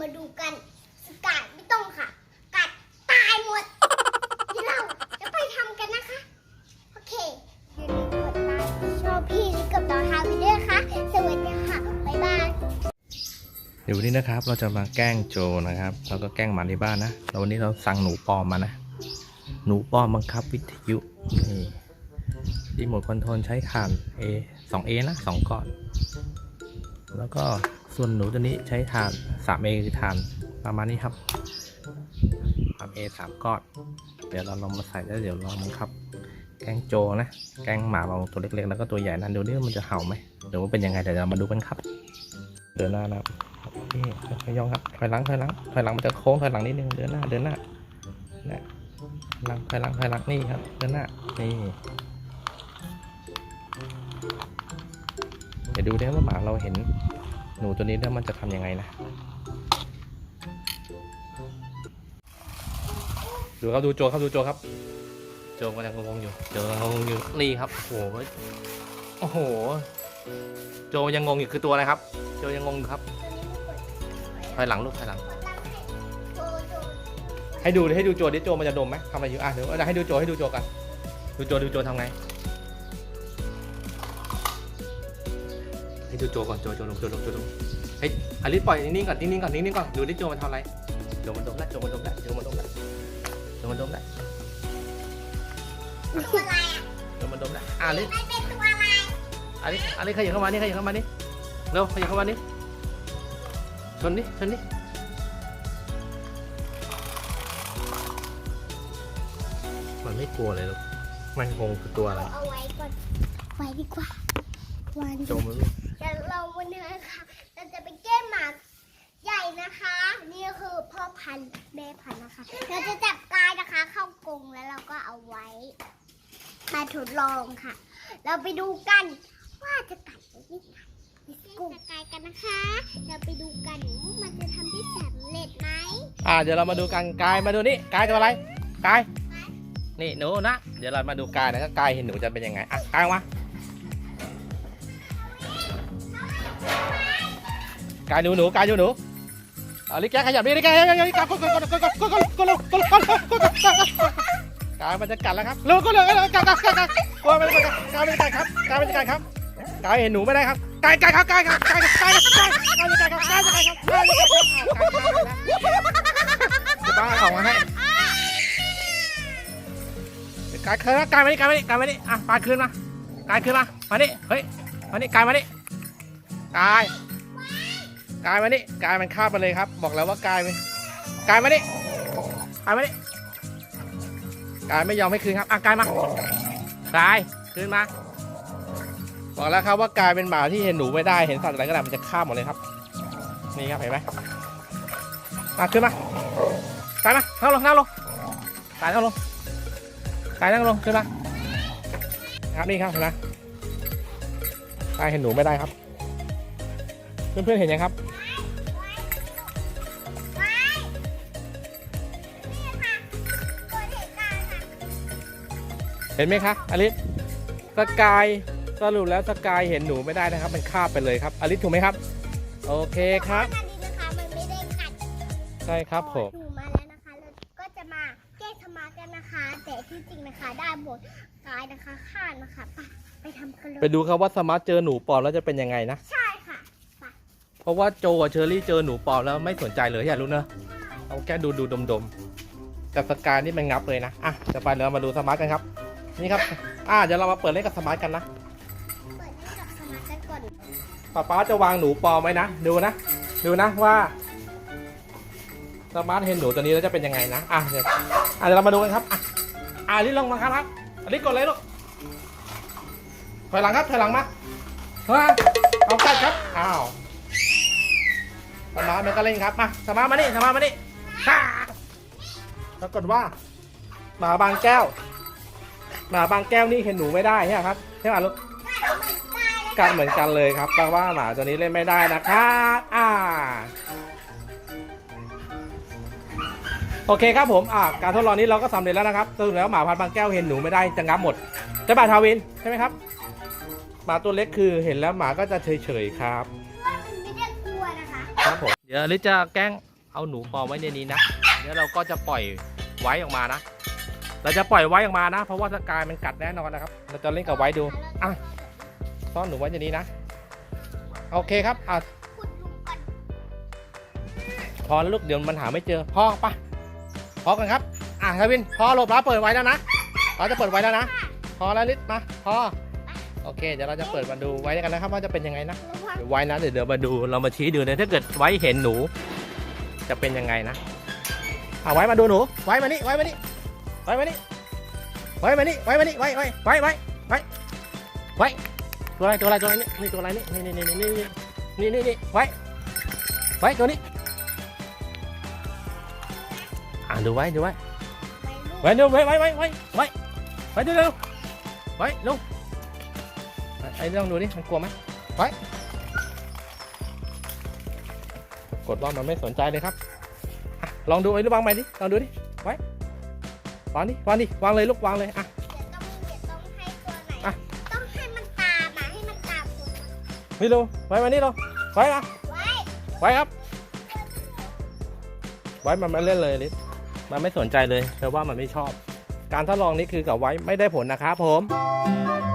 มาดูกันสกัดไม่ต้องค่ะ กัดตายหมดเดี๋ยวเราจะไปทำกันนะคะ โอเคอย่าลืมกดไลค์ชอบพี่ลิกับน้องฮาวิด้วยค่ะ สวัสดีค่ะ บ๊ายบาย เดี๋ยววันนี้นะครับเราจะมาแกล้งโจนะครับแล้วก็แกล้งหมาที่บ้านนะแล้ววันนี้เราสั่งหนูปลอมมานะ หนูปลอมบังคับวิทยุนี่รีโมทคอนโทรลใช้ถ่าน A 2 A นะ2ก้อน แล้วก็ ส่วนหนูตัวนี้ใช้ถ่าน 3A คือถ่านประมาณนี้ครับ 3A 3ก้อน เดี๋ยวเราลองมาใส่แล้วเดี๋ยวลองบังคับ แกงโจนะ แกงหมาเราตัวเล็กๆ แล้วก็ตัวใหญ่นั้นดูนี่มันจะเห่าไหมเดี๋ยวว่าเป็นยังไงเดี๋ยวเรามาดูกันครับ เดินหน้านะครับนี่ค่อยย่องครับถอยหลังถอยหลังถอยหลังมันจะโค้งถอยหลังนิดนึงเดินหน้าเดินหน้านะหลังถอยหลังถอยหลังนี่ครับเดินหน้านี่เดี๋ยวดูได้ว่าหมาเราเห็น หนูตัวนี้แล้วมันจะทำยังไงนะ ดูครับดูโจครับดูโจครับ โจกำลังงงอยู่โจกำลังงงอยู่นี่ครับ โอ้โหโอ้โห โจยังงงอยู่คือตัวอะไรครับ โจยังงงอยู่ครับถอยหลังลูกถอยหลัง ให้ดูให้ดูโจดิโจมันจะดมไหมทำอะไรอยู่อะเดี๋ยวให้ดูโจให้ดูโจกันดูโจดูโจทำไง ดูโจก่อนโจโจลงโจลงโจลงเฮ้ยอลิสปล่อยนิ่งๆก่อนนิ่งๆก่อนนิ่งๆก่อนดูดิโจมันทำอะไรโจมันดมแล้วโจมันดมแล้วโจมันดมแล้วโจมันดมแล้วตัวอะไรอะโจมันดมแล้วอะอลิสไม่เป็นตัวอะไรอลิสอลิสขยับเข้ามานี่ขยับเข้ามานี่เร็วขยับเข้ามานี่ชนนี่ชนนี่มันไม่กลัวเลยลูกมันงงคือตัวอะไรเอาไว้ก่อนไว้ดีกว่าวัน โจมันไม่เดี๋ยวเรา วันนี้นะคะเราจะไปแก้หมาใหญ่นะคะ นี่คือพ่อพันธุ์แม่พันธุ์นะคะเราจะจับกายนะคะ เข้ากรงแล้วเราก็เอาไว้มาทดลองค่ะ เราไปดูกันว่าจะกัดหรือไม่กัดกุ้งกายกันนะคะ เราไปดูกันว่ามันจะทำได้สำเร็จไหมอ่าเดี๋ยวเรามาดูกันกายมาดูนี่กายตัวอะไรกายนี่หนูนะ เดี๋ยวเรามาดูกายนะถ้ากายเห็นหนูจะเป็นยังไงอะกายมา กายหนูหนูกายหนูหนูเอาลิแกขยับดิลิแกขยับดิกายกดกดกดกดกดกดกดกดกดกดกดกายมันจะกัดแล้วครับเร็วก็เลยกัดกัดกัดกัดกลัวมันจะกัดกายมันจะกัดครับกายมันจะกัดครับกายเห็นหนูไม่ได้ครับกายกายครับกายครับกายกายกายกายกายจะกัดครับกายจะกัดครับกายจะกัดครับจะบ้าออกมาให้กายคืนมากายมานี่กายมานี่กายมานี่อะปาดคืนมากายคืนมามานี่เฮ้ยมานี่กายมานี่กายก กายมานี่กายมันคาบไปเลยครับ บอกแล้วว่ากายไปกายมานี่กายมานี่กายไม่ยอมให้คืนครับอะกายมากายคืนมา บอกแล้วครับว่ากายเป็นหมาที่เห็นหนูไม่ได้เห็นสัตว์อะไรก็ได้มันจะฆ่าหมดเลยครับ นี่ครับเห็นไหมมาขึ้นมากายมานั่งลงนั่งลงกายนั่งลงกายนั่งลงขึ้นมาครับนี่ครับเห็นไหมกายเห็นหนูไม่ได้ครับ เพื่อนๆเห็นยังครับ ห็นไหมคะอลิสสกายสรุปแล้วสกายเห็นหนูไม่ได้นะครับ มันคาบไปเลยครับอลิสถูกไหมครับ โอเคครับ อันนี้นะคะมันไม่ได้กัดใช่ครับผม หนูมาแล้วนะคะแล้วก็จะมาแก้ธรรมะกันนะคะ แต่ที่จริงนะคะได้บทกายนะคะฆ่านะคะไปไปทำกันเลไปยดูครับว่าสมาร์ทเจอหนูปลอมแล้วจะเป็นยังไงนะ ใช่ค่ะเพราะว่าโจกับเชอรี่เจอหนูปลอมแล้วไม่สนใจเลยอยากรู้เนอะเอาแค่ดูดูดมดมๆแต่สกายนี่มันงับเลยนะอะจะไปเดี๋ยวเรามาดูสมาร์ทกันครับ นี่ครับ อะเดี๋ยวเรามาเปิดเล่นกับสมาร์ทกันนะเปิดให้กับสมาร์ทกันก่อนป๊าป๊าจะวางหนูปลอมไว้นะ ดูนะ ดูนะว่าสมาร์ทเห็นหนูตัวนี้แล้วจะเป็นยังไงนะ อะเดี๋ยวอะเดี๋ยวเรามาดูกันครับ อะอะลิลลงมาครับครับอลิกดเลยลูก ถอยหลังครับ ถอยหลังมาเฮ้ยเอากัดครับ อ้าว สมาร์ทมันก็เล่นครับ มา สมาร์ทมานี่สมาร์ทมานี่ฮ่าปรากฏว่าหมาบางแก้ว หมาบางแก้วนี่เห็นหนูไม่ได้ใช่ไหมครับใช่ไหมลูกกัดเหมือนกันเลยครับแปลว่าหมาตัวนี้เล่นไม่ได้นะครับอ่าโอเคครับผมอ่าการทดลองนี้เราก็สำเร็จแล้วนะครับสรุปแล้วหมาพันธุ์บางแก้วเห็นหนูไม่ได้จะงับหมดใช่ป่ะทาวินใช่ไหมครับหมาตัวเล็กคือเห็นแล้วหมาก็จะเฉยๆครับว่ามันไม่ได้กลัวนะคะครับผมเดี๋ยวลิจะแกล้งเอาหนูปลอมไว้ในนี้นะเดี๋ยวเราก็จะปล่อยไว้ออกมานะ เราจะปล่อยไว้ออกมานะ เพราะว่าสกายมันกัดแน่นอนนะครับ เราจะเล่นกับไว้ดูอะซ่อนหนูไว้ในนี้นะ โอเคครับอะพอแล้วลูกเดี๋ยวมันหาไม่เจอพอปะพอกันครับ อะทวินพอหลบแล้วเปิดไว้แล้วนะเราจะเปิดไว้แล้วนะพอแล้วลิศมาพอโอเคเดี๋ยวเราจะเปิดมาดูไว้กันนะครับว่าจะเป็นยังไงนะระวังเดี๋ยวไว้นะเดี๋ยวเดี๋ยวมาดูเรามาชี้ดูนะถ้าเกิดไว้เห็นหนู จะเป็นยังไงนะเอาไว้มาดูหนูไว้มานี่ไว้มานี่ ว้มานี่ไว้มานี่ไว้มานี่ไว้ไว้ไว้ไว้ไว้ไว้ตัวอะไรตัวอะไรตัวอะไรนี่นี่ตัวอะไรนี่นี่นี่นี่นี่นี่นี่นี่ไว้ไว้ตัวนี้อ่าดูไว้ดูไว้ไว้ดูไว้ไว้ไว้ไว้ไว้ไว้ดูเร็วไว้ลูกไอ้ลองดูดิมันกลัวไหมไว้กดว่ามันไม่สนใจเลยครับลองดูไอ้ลูกวางใหม่ดิลองดูดิ ว้วางดิวางดิวางเลยลูกวางเลยอะเดี๋ยวต้องเดี๋ยวต้องให้ตัวไหนอะต้องให้มันตามมาให้มันตามคุณนี่ลูกไว้มานี่ลูกไว้มาไว้ไว้ครับ ไว้มันไม่เล่นเลยลิศมันไม่สนใจเลยแปลว่ามันไม่ชอบ การทดลองนี้คือกับไว้ไม่ได้ผลนะครับผมไ